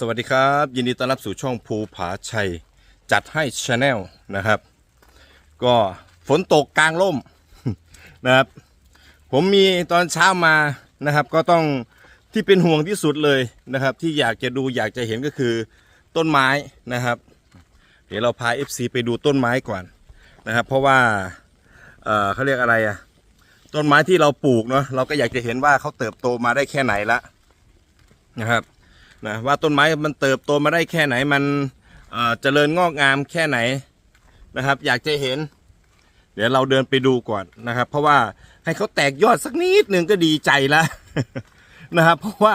สวัสดีครับ ยินดีต้อนรับสู่ช่องภูผาชัย จัดให้ชาแนลนะครับ ก็ฝนตกกลางร่มนะครับ ผมมีตอนเช้ามานะครับ ก็ต้องที่เป็นห่วงที่สุดเลยนะครับ ที่อยากจะดูอยากจะเห็นก็คือต้นไม้นะครับ เดี๋ยวเราพา FC ไปดูต้นไม้ก่อนนะครับ เพราะว่าเออเขาเรียกอะไรอะต้นไม้ที่เราปลูกเนาะเราก็อยากจะเห็นว่าเขาเติบโตมาได้แค่ไหนละนะครับ นะว่าต้นไม้มันเติบโตมาได้แค่ไหนมันเจริญงอกงามแค่ไหนนะครับ อยากจะเห็น เดี๋ยวเราเดินไปดูก่อนนะครับ เพราะว่าให้เขาแตกยอดสักนิดหนึ่งก็ดีใจแล้วนะครับ เพราะว่า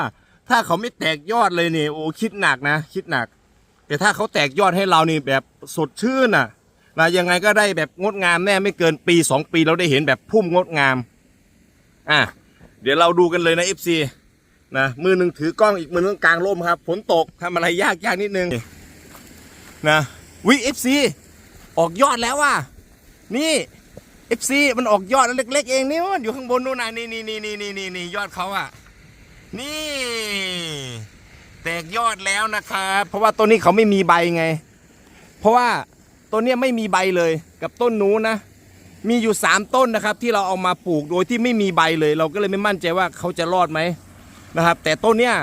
ถ้าเขาไม่แตกยอดเลยเนี่ยโอ้คิดหนักนะ คิดหนัก แต่ถ้าเขาแตกยอดให้เรานี่แบบสดชื่นน่ะนะยังไงก็ได้แบบงดงามแน่ไม่เกินปีสองปีเราได้เห็นแบบพุ่มงดงาม อะเดี๋ยวเราดูกันเลยนะ FC นะมือหนึ่งถือกล้องอีกมือหนึงกลางร่มครับฝนตกทำอะไรยากยากนิดนึงนะวิเอฟซีออกยอดแล้วว่ะนี่เอฟซีมันออกยอดแล้วเล็ก ๆ เองนี่มันอยู่ข้างบนนู่นน่ะนี่นี่นี่นี่นี่นี่ยอดเขาอะ นี่ แตกยอดแล้วนะครับเพราะว่าต้นนี้เขาไม่มีใบไง เพราะว่าต้นเนี้ยไม่มีใบเลยกับต้นนู้นนะมีอยู่สามต้นนะครับ ที่เราเอามาปลูกโดยที่ไม่มีใบเลย เราก็เลยไม่มั่นใจว่าเขาจะรอดไหม นะครับ แต่ต้นเนี้ย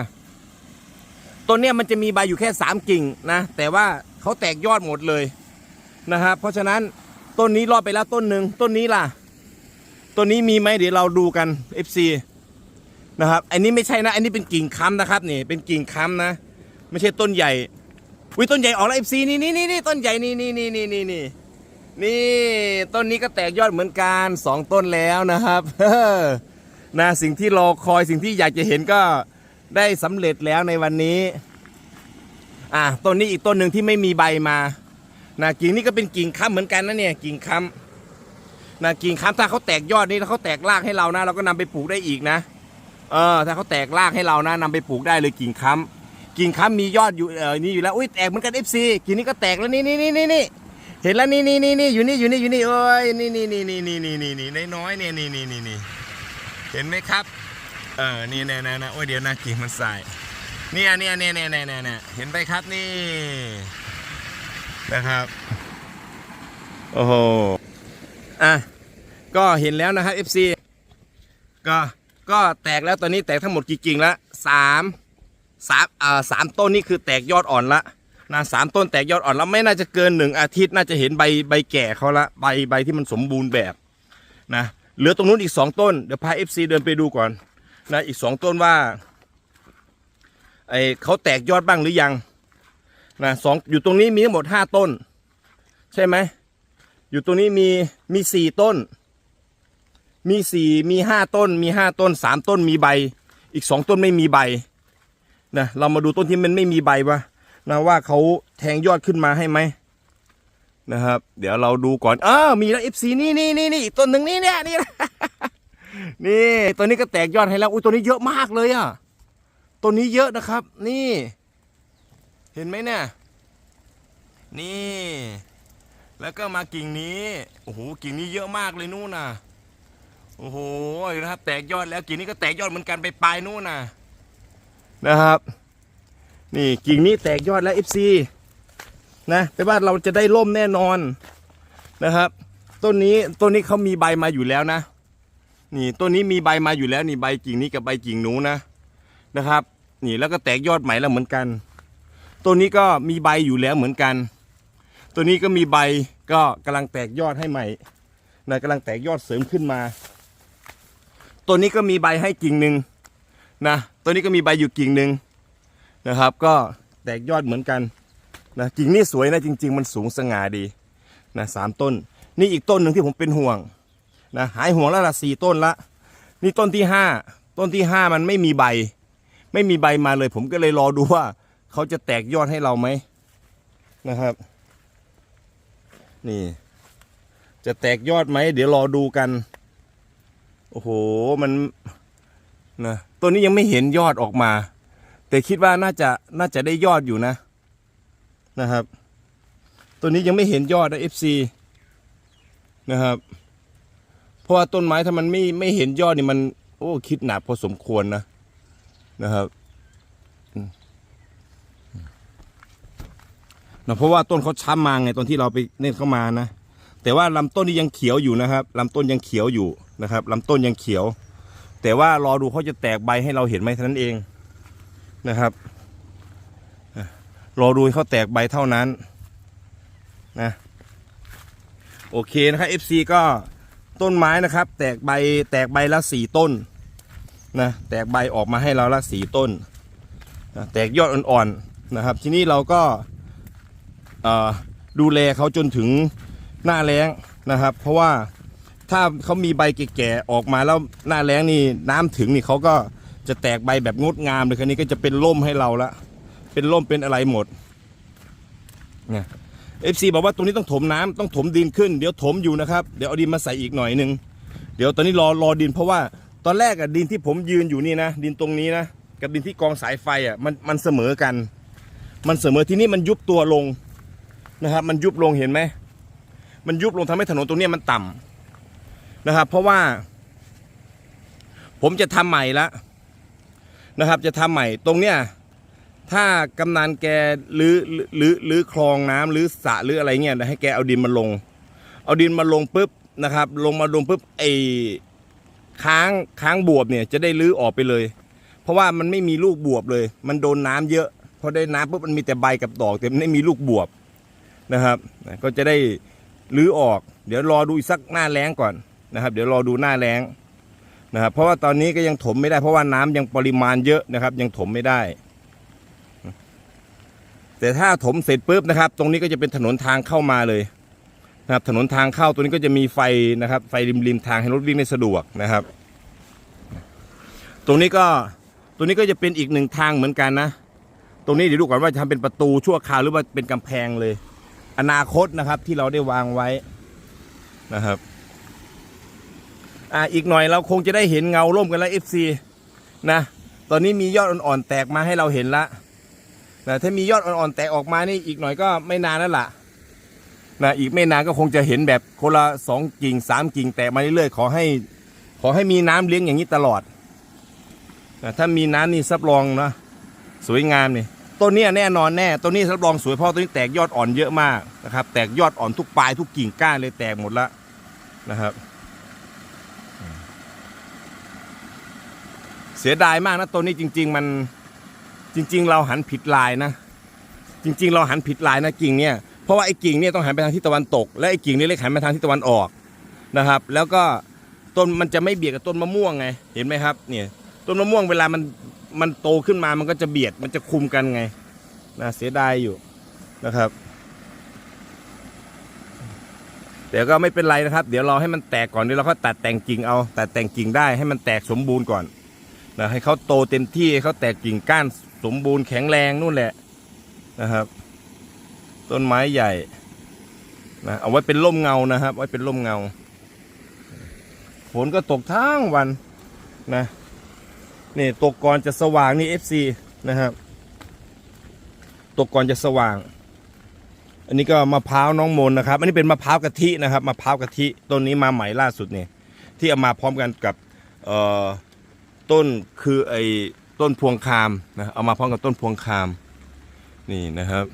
ต้นเนี้ยมันจะมีใบอยู่แค่สามกิ่งนะแต่ว่าเขาแตกยอดหมดเลยนะครับ เพราะฉะนั้นต้นนี้รอดไปแล้วต้นหนึ่งต้นนี้ล่ะต้นนี้มีไหมเดี๋ยวเราดูกัน FC นะครับอันนี้ไม่ใช่นะ อันนี้เป็นกิ่งค้ำนะครับนี่เป็นกิ่งค้ำนะ ไม่ใช่ต้นใหญ่วิต้นใหญ่ออกแล้ว FC นี่นี่นี่นี่ต้นใหญ่นี่นี่นี่นี่นี่นี่นี่ต้นนี้ก็แตกยอดเหมือนกันสองต้นแล้วนะครับ นะสิ่งที่รอคอยสิ่งที่อยากจะเห็นก็ได้สำเร็จแล้วในวันนี้ อะต้นนี้อีกต้นหนึ่งที่ไม่มีใบมานะกิ่งนี้ก็เป็นกิ่งค้ำเหมือนกันนะเนี่ยกิ่งค้ำนะกิ่งค้ำถ้าเขาแตกยอดนี่ถ้าเขาแตกรากให้เรานะ เราก็นำไปปลูกได้อีกนะเออถ้าเขาแตกรากให้เรานะ นำไปปลูกได้เลยกิ่งค้ำกิ่งค้ำมียอดอยู่เออนี่อยู่แล้วอุ้ยแตกเหมือนกันเอฟซีกิ่งนี้ก็แตกแล้วนี่นี่นี่นี่เห็นแล้วนี่นี่นี่นี่อยู่นี่อยู่นี่อยู่นี่โอ้ยนี่นี่นี่นี่นี่นี่นี่น้อยเนี่ยนี่นี่นี่ เห็นไหมครับ เออ นี่แน่ๆนะโอ้ยเดี๋ยวนะกิ่งมันสายเนี่ยเนี่ยเนี่ยเนี่ยเนี่ยเนี่ยเนี่เห็นไหมครับนี่นะครับ โอ้โห อะ ก็เห็นแล้วนะครับ FC ก็ ก็แตกแล้วตอนนี้แตกทั้งหมดกี่กิ่งละสามสามอ่าสามต้นนี่คือแตกยอดอ่อนละนะสามต้นแตกยอดอ่อนแล้วไม่น่าจะเกินหนึ่งอาทิตย์น่าจะเห็นใบใบแก่เขาละใบใบที่มันสมบูรณ์แบบนะ เหลือตรงนู้นอีกสองต้น เดี๋ยวพา FC เดินไปดูก่อนนะอีกสองต้นว่าไอเขาแตกยอดบ้างหรือยังนะสองอยู่ตรงนี้มีทั้งหมดห้าต้น ใช่ไหมอยู่ตรงนี้มีมีสี่ต้น มีสี่มีห้าต้น มีห้าต้นสามต้นมีใบ อีกสองต้นไม่มีใบนะเรามาดูต้นที่มันไม่มีใบวะนะว่าเขาแทงยอดขึ้นมาให้ไหม นะครับ เดี๋ยวเราดูก่อนเออมีแล้ว FC นี่นี่นี่นี่อีกต้นหนึ่งนี่เนี่ยนี่นะนี่ตัวนี้ก็แตกยอดให้แล้วอุ้ยตัวนี้เยอะมากเลยอะตัวนี้เยอะนะครับ นี่ เห็นไหมเนี่ยนี่ แล้วก็มากิ่งนี้โอ้โหกิ่งนี้เยอะมากเลยนู่นน่ะโอ้โหนะครับแตกยอดแล้วกิ่งนี้ก็แตกยอดเหมือนกันไปปลายนู่นน่ะนะครับ นี่กิ่งนี้แตกยอดแล้ว FC นะแต่ว่าเราจะได้ร่มแน่นอนนะครับ ต้นนี้ต้นนี้เขามีใบมาอยู่แล้วนะ นี่ต้นนี้มีใบมาอยู่แล้วนี่ใบกิ่งนี้กับใบกิ่งหนูนะนะครับ นี่แล้วก็แตกยอดใหม่แล้วเหมือนกันต้นนี้ก็มีใบอยู่แล้วเหมือนกันต้นนี้ก็มีใบก็กำลังแตกยอดให้ใหม่นะกำลังแตกยอดเสริมขึ้นมาต้นนี้ก็มีใบให้กิ่งหนึ่งนะต้นนี้ก็มีใบอยู่กิ่งหนึ่งนะครับ ก็แตกยอดเหมือนกัน นะกิ่งนี่สวยนะจริง ๆ มันสูงสง่าดีนะสามต้น นี่อีกต้นหนึ่งที่ผมเป็นห่วงนะหายห่วงแล้วละสี่ต้นละ นี่ต้นที่ห้าต้นที่ห้ามันไม่มีใบ ไม่มีใบมาเลย ผมก็เลยรอดูว่า เขาจะแตกยอดให้เราไหมนะครับ นี่ จะแตกยอดไหมเดี๋ยวรอดูกัน โอ้โหมันนะต้นนี้ยังไม่เห็นยอดออกมา แต่คิดว่าน่าจะน่าจะได้ยอดอยู่นะ นะครับ ตัวนี้ยังไม่เห็นยอดนะ FC นะครับ เพราะว่าต้นไม้ถ้ามันไม่ไม่เห็นยอดนี่มันโอ้คิดหนักพอสมควรนะนะครับนะเพราะว่าต้นเขาช้ำมาไงตอนที่เราไปเล่นเข้ามานะ แต่ว่าลำต้นนี่ยังเขียวอยู่นะครับลำต้นยังเขียวอยู่นะครับลำต้นยังเขียว แต่ว่ารอดูเขาจะแตกใบให้เราเห็นไหมเท่านั้นเองนะครับ รอดูให้เขาแตกใบเท่านั้นนะโอเคนะครับ FC ก็ต้นไม้นะครับ แตกใบแตกใบละสี่ต้นนะแตกใบออกมาให้เราละสี่ต้นนะแตกยอดอ่อนๆนะครับ ที่นี้เราก็ดูแลเขาจนถึงหน้าแล้งนะครับ เพราะว่าถ้าเขามีใบแก่ๆออกมาแล้วหน้าแล้งนี่น้ำถึงนี่เขาก็จะแตกใบแบบงดงามเลยคันนี้ก็จะเป็นร่มให้เราละ เป็นร่มเป็นอะไรหมดเนี่ยเอฟซีบอกว่าตรงนี้ต้องถมน้ำต้องถมดินขึ้นเดี๋ยวถมอยู่นะครับ เดี๋ยวเอาดินมาใส่อีกหน่อยหนึ่งเดี๋ยวตอนนี้รอรอดินเพราะว่าตอนแรกอะดินที่ผมยืนอยู่นี่นะดินตรงนี้นะกับดินที่กองสายไฟอะมันมันเสมอกัน มันเสมอที่นี่มันยุบตัวลงนะครับ มันยุบลงเห็นไหมมันยุบลงทำให้ถนนตรงนี้มันต่ำนะครับ เพราะว่า ผมจะทำใหม่ละนะครับ จะทำใหม่ตรงเนี้ย ถ้ากำนันแกหรือหรือหรือคลองน้ำหรือสระหรืออะไรเงี้ยให้แกเอาดินมาลง เอาดินมาลงปุ๊บนะครับ ลงมาลงปุ๊บไอ้ค้างค้างบวบเนี่ยจะได้ลื้อออกไปเลย เพราะว่ามันไม่มีลูกบวบเลย มันโดนน้ำเยอะพอได้น้ำปุ๊บมันมีแต่ใบกับดอกแต่มันไม่มีลูกบวบนะครับ ก็จะได้ลื้อออก เดี๋ยวรอดูอีกสักหน้าแล้งก่อนนะครับ เดี๋ยวรอดูหน้าแล้งนะครับเพราะว่าตอนนี้ก็ยังถมไม่ได้เพราะว่าน้ำยังปริมาณเยอะนะครับ ยังถมไม่ได้ แต่ถ้าถมเสร็จปุ๊บนะครับ ตรงนี้ก็จะเป็นถนนทางเข้ามาเลยนะครับ ถนนทางเข้าตรงนี้ก็จะมีไฟนะครับ ไฟริมริมทางให้รถวิ่งได้สะดวกนะครับ ตรงนี้ก็ตรงนี้ก็จะเป็นอีกหนึ่งทางเหมือนกันนะ ตรงนี้เดี๋ยวดูก่อนว่าจะทำเป็นประตูชั่วคราวหรือว่าเป็นกำแพงเลย อนาคตนะครับที่เราได้วางไว้นะครับอ่าอีกหน่อยเราคงจะได้เห็นเงาร่มกันแล้ว FC นะ ตอนนี้มียอดอ่อนๆแตกมาให้เราเห็นละ นะถ้ามียอดอ่อนๆแตกออกมานี่อีกหน่อยก็ไม่นานแล้วล่ะนะอีกไม่นานก็คงจะเห็นแบบคนละสองกิ่งสามกิ่งแตกมาเรื่อยๆขอให้ ขอให้มีน้ำเลี้ยงอย่างนี้ตลอดนะถ้ามีน้ำนี่รับรองนะสวยงามนี่ต้นนี้แน่นอนแน่ต้นนี้รับรองสวยเพราะต้นนี้แตกยอดอ่อนเยอะมากนะครับ แตกยอดอ่อนทุกปลายทุกกิ่งก้านเลยแตกหมดละนะครับ เสียดายมากนะต้นนี้จริง ๆ มัน จริง ๆ เราหันผิดลายนะ จริง ๆ เราหันผิดลายนะกิ่งเนี่ยเพราะว่าไอ้กิ่งเนี่ยต้องหันไปทางทิศตะวันตก และไอ้กิ่งนี่เล็กหันไปทางทิศตะวันออกนะครับ แล้วก็ต้นมันจะไม่เบียดกับต้นมะม่วงไงเห็นไหมครับเนี่ยต้นมะม่วงเวลามันมันโตขึ้นมามันก็จะเบียดมันจะคุมกันไงนะเสียดายอยู่นะครับเดี๋ยวก็ไม่เป็นไรนะครับ เดี๋ยวเราให้มันแตกก่อนเดี๋ยวเราก็ตัดแต่งกิ่งเอาตัดแต่งกิ่งได้ให้มันแตกสมบูรณ์ก่อนนะให้เขาโตเต็มที่ให้เขาแตกกิ่งก้าน สมบูรณ์แข็งแรงนู่นแหละนะครับ ต้นไม้ใหญ่นะเอาไว้เป็นร่มเงานะครับ ไว้เป็นร่มเงา ฝนก็ตกทั้งวันนะนี่ตกก่อนจะสว่างนี่ FC นะครับ ตกก่อนจะสว่าง อันนี้ก็มะพร้าวน้องมนนะครับ อันนี้เป็นมะพร้าวกะทินะครับมะพร้าวกะทิต้นนี้มาใหม่ล่าสุดเนี่ยที่เอามาพร้อมกันกับเอ่อต้นคือไอ ต้นพวงคามนะเอามาพร้อมกับต้นพวงคามนี่นะครับ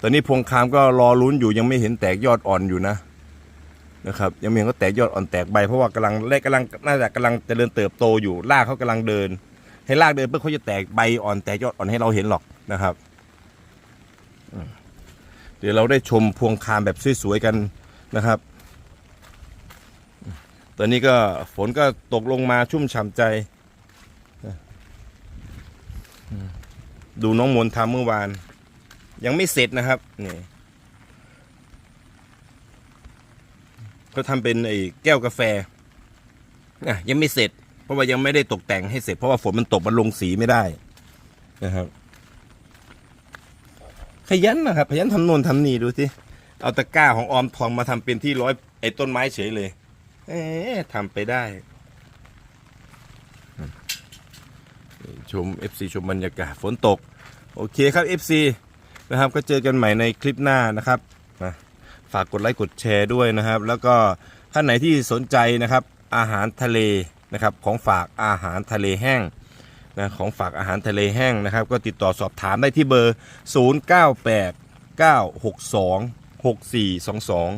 ตอนนี้พวงคามก็รอลุ้นอยู่ยังไม่เห็นแตกยอดอ่อนอยู่นะนะครับยังไม่เห็นก็แตกยอดอ่อนแตกใบเพราะว่ากำลังแรกกำลังน่าจะกำลังเจริญเติบโตอยู่รากเขากำลังเดิน ให้รากเดินเพื่อเขาจะแตกใบอ่อนแตกยอดอ่อนให้เราเห็นหรอกนะครับ เดี๋ยวเราได้ชมพวงคามแบบสวยๆกันนะครับ ตอนนี้ก็ฝนก็ตกลงมาชุ่มฉ่ำใจ ดูน้องมนต์ทำเมื่อวาน ยังไม่เสร็จนะครับนี่เขาทำเป็นไอ้แก้วกาแฟนะยังไม่เสร็จ เพราะว่ายังไม่ได้ตกแต่งให้เสร็จ เพราะว่าฝนมันตกมันลงสีไม่ได้นะครับ ขยันนะครับขยันทำโนนทำนี่ดูสิเอาตะกร้าของออมทองมาทำเป็นที่ร้อยไอ้ต้นไม้เฉยเลย เอ๊ะทำไปได้ ชม FC ชมบรรยากาศฝนตก โอเคครับ FC นะครับก็เจอกันใหม่ในคลิปหน้านะครับนะฝากกดไลค์กดแชร์ด้วยนะครับ แล้วก็ท่านไหนที่สนใจนะครับอาหารทะเลนะครับของฝากอาหารทะเลแห้งนะของฝากอาหารทะเลแห้งนะครับ ก็ติดต่อสอบถามได้ที่เบอร์ 098 962 6422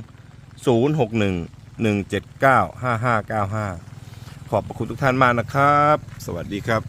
061 179 5595 ขอบพระคุณทุกท่านมากนะครับ สวัสดีครับ